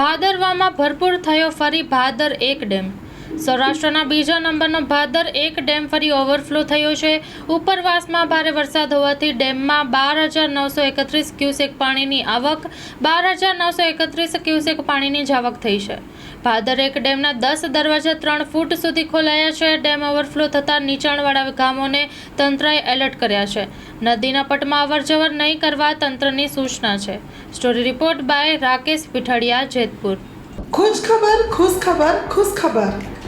ભાદરવામાં ભરપૂર થયો ફરી ભાદર એક ડેમ સૌરાષ્ટ્રના બીજા નંબરનો ભાદર એક ડેમ ફરી ઓવરફ્લો થયો છે. ઉપરવાસમાં ભારે વરસાદ હોવાથી ડેમમાં બાર હજાર નવસો એકત્રીસ ક્યુસેક પાણીની આવક, બાર હજાર નવસો એકત્રીસ ક્યુસેક પાણીની જાવક થઈ છે. ભાદર એક ડેમના દસ દરવાજા ત્રણ ફૂટ સુધી ખોલાયા છે. ડેમ ઓવરફ્લો થતાં નીચાણવાળા ગામોને તંત્રએ એલર્ટ કર્યા છે. નદીના પટમાં અવરજવર નહીં કરવા તંત્રની સૂચના છે. Story report by Rakesh Pithadiya Jetpur. ખુશ ખબર ખુશ ખબર ખુશ ખબર